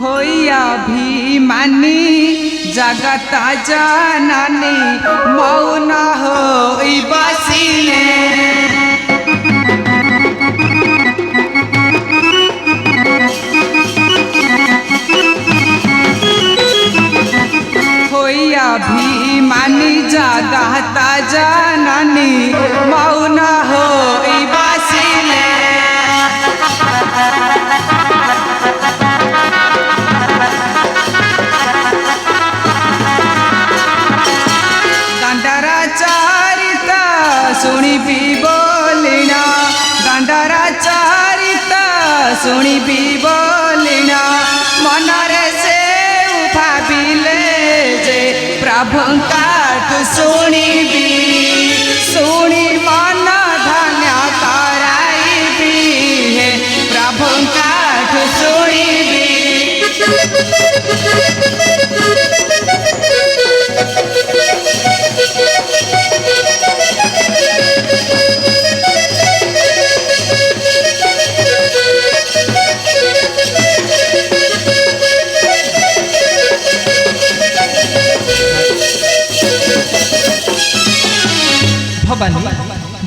হইয়া ভিমানি জগতা জানানি মৌনা হইবা সিনে হইয়া ভিমানি জগত জানানি মৌন হই শুনিবি বলিনা মনরে সে ভাবিলে যে প্রভুঙ্কাঠ শুনিবি শুনি মন ধন্য করাইবি হে প্রভুঙ্কাঠ শুনি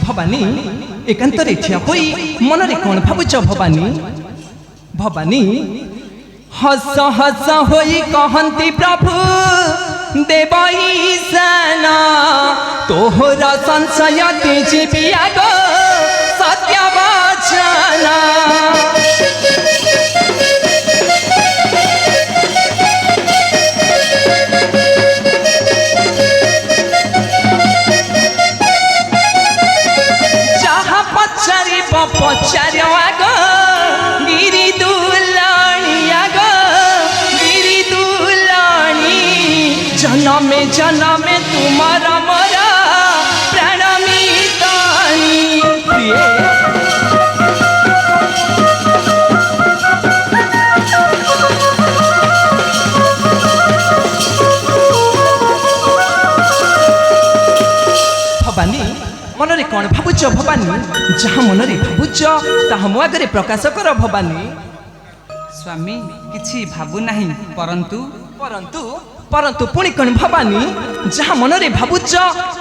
ভবানী একান্তরে ঠিয়া হই মনরে কোন ভাবুচ ভবানী ভবানী হস হস হই কহন্তি প্রভু দেবই সনা তোহরা সংশয় তেজি জীবি আগো জানামে তোমার আমার প্রাণামি তাই প্রিয় ଭବାନୀ ମନରେ କ'ଣ ଭାବୁଛ ଭବାନୀ ଯାହା ମନରେ ଭାବୁଛ ତାହା ମୋ ଆଗରେ ପ୍ରକାଶ କର ଭବାନୀ ସ୍ୱାମୀ କିଛି ଭାବୁନାହିଁ ପରନ୍ତୁ ପରନ୍ତୁ ପରନ୍ତୁ ପୁଣି କ'ଣ ଭବାନୀ ଯାହା ମନରେ ଭାବୁଛ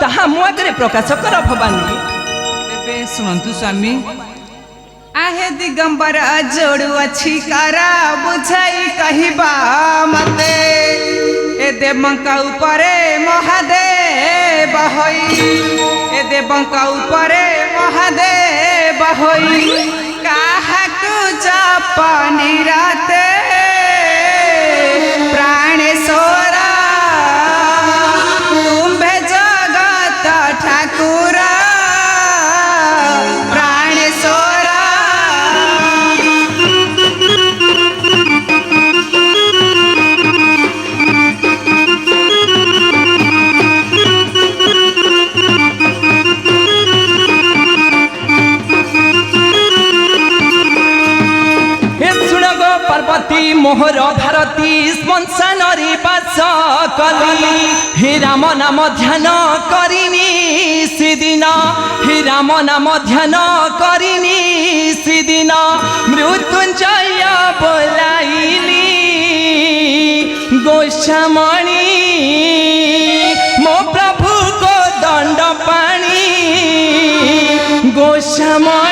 ତାହା ମୋ ଆଗରେ ପ୍ରକାଶ କର ଭବାନୀ ଏବେ ଶୁଣନ୍ତୁ ସ୍ୱାମୀ ଆହେ ଦିଗମ୍ବର ଯୋଡ଼ୁ ଅଛି କରା ବୁଝାଇ କହିବା ମତେ ଏ ଦେବଙ୍କ ଉପରେ ମହାଦେବ ହୋଇ ଏ ଦେବଙ୍କ ଉପରେ ମହାଦେବ ହୋଇ କାହାକୁ ଜପ ନିରାତେ ಪ್ರಾಣ ಸೋ পার্বতী মোহর ভারতী স্পন্সনরি বাস কলি হিরাম নাম ধ্যান করিনি সেদিন হিরাম নাম ধ্যান করিনি সেদিন মৃত্যুঞ্জয় বলাইলি গোস্বামণি মো প্রভু কো দণ্ড পাণি গোস্বামণি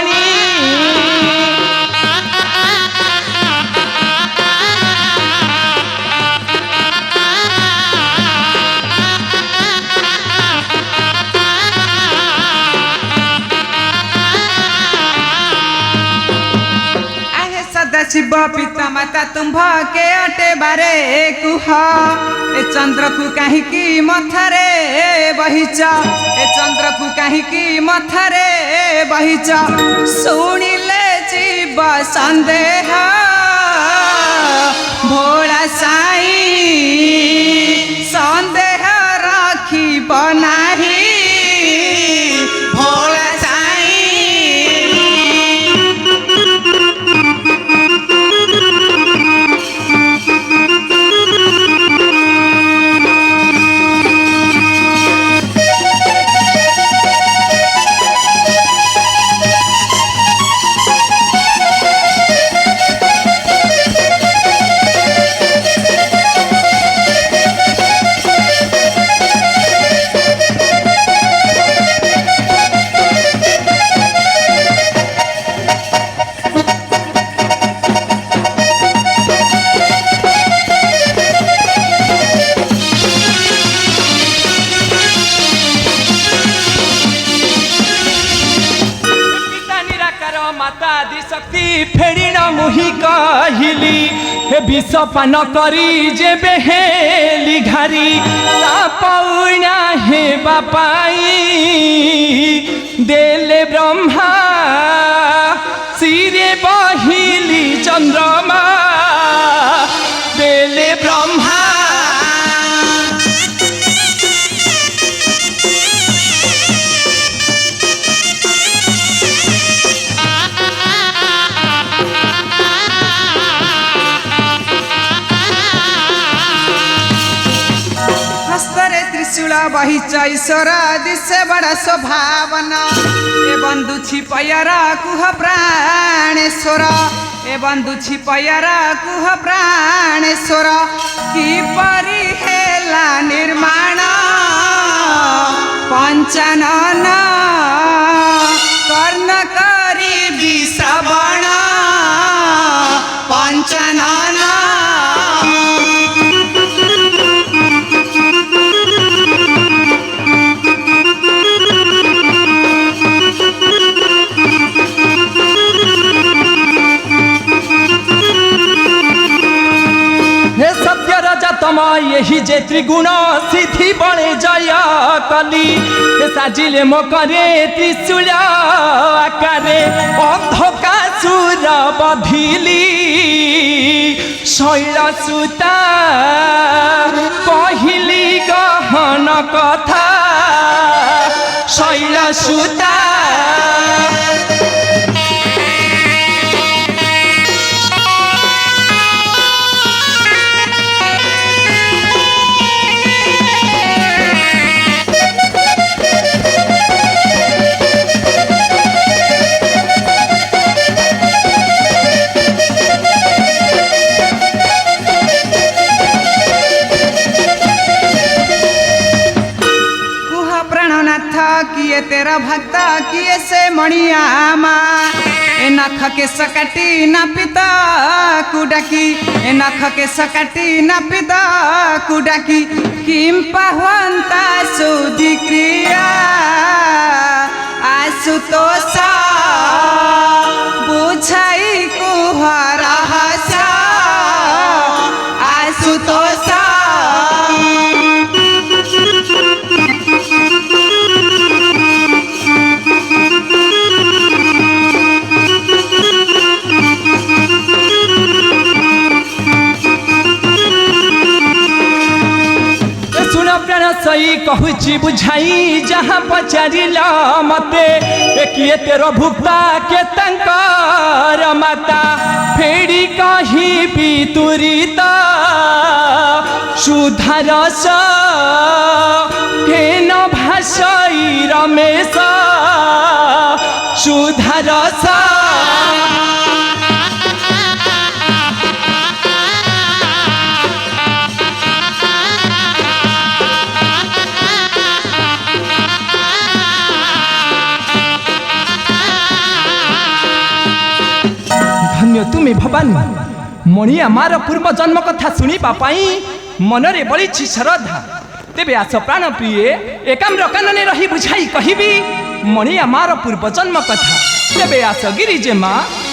ତୁମ୍ଭ କେ ଅଟେବାରେ କୁହ ଏ ଚନ୍ଦ୍ରକୁ କାହିଁକି ମଥାରେ ବହିଛ ଏ ଚନ୍ଦ୍ରକୁ କାହିଁକି ମଥାରେ ବହିଛ ଶୁଣିଲେ ଯିବ ସନ୍ଦେହ ଭୋଳା ସାଇ ସନ୍ଦେହ ফেড়িনা মুহি কাহিলি হে বিষ পান করি যে বেহেলি ঘারি তা পাউনা হে বাপাই দেলে ব্রহ্মা সিরে বহিলি চন্দ্রমা चुड़ा बहिचै सोरा दिसे बड़ा स्वभावना ए बन्धु छिपयर कुह प्राणेश्वर ए बन्धु छिपयर कुह प्राणेश्वर कि परि हेला निर्माण पञ्चन यही जे त्रिगुणा सिद्धि बड़े जया कली साजिले मकरे त्रिशूला আকারে অন্ধকাসুরা বাঁধিলি শৈলাসুতা কহিলি গহন কথা শৈলাসুতা તેરા ભક્તા કીએ સે મણિયામાં એના ખકે સકટી ના પિતા કુડાકી એના ખકે સકટી ના પિતા કુડાકી કિમ પહવંતા સુધી ક્રિયા આસુતોષા બુછાઈ કુહરા હસ কহুছি বুঝাই যাহা পচারিল মতে কিয়ে তের ভুক্তা কে তাঙ্কর মাতা ফেড়ি কহিবি তুরিত সুধারস কেন ভাষই রমেশ সুধারসা ଧନ୍ୟ ତୁମେ ଭବାନ ମଣି ଆମାର ପୂର୍ବ ଜନ୍ମ କଥା ଶୁଣିବା ପାଇଁ ମନରେ ବଳିଛି ଶ୍ରଦ୍ଧା ତେବେ ଆସ ପ୍ରାଣ ପ୍ରିୟେ ଏକାମ୍ର କାନନେ ରହି ବୁଝାଇ କହିବି ମଣି ଆମାର ପୂର୍ବ ଜନ୍ମ କଥା ତେବେ ଆସ ଗିରିଜେ ମା'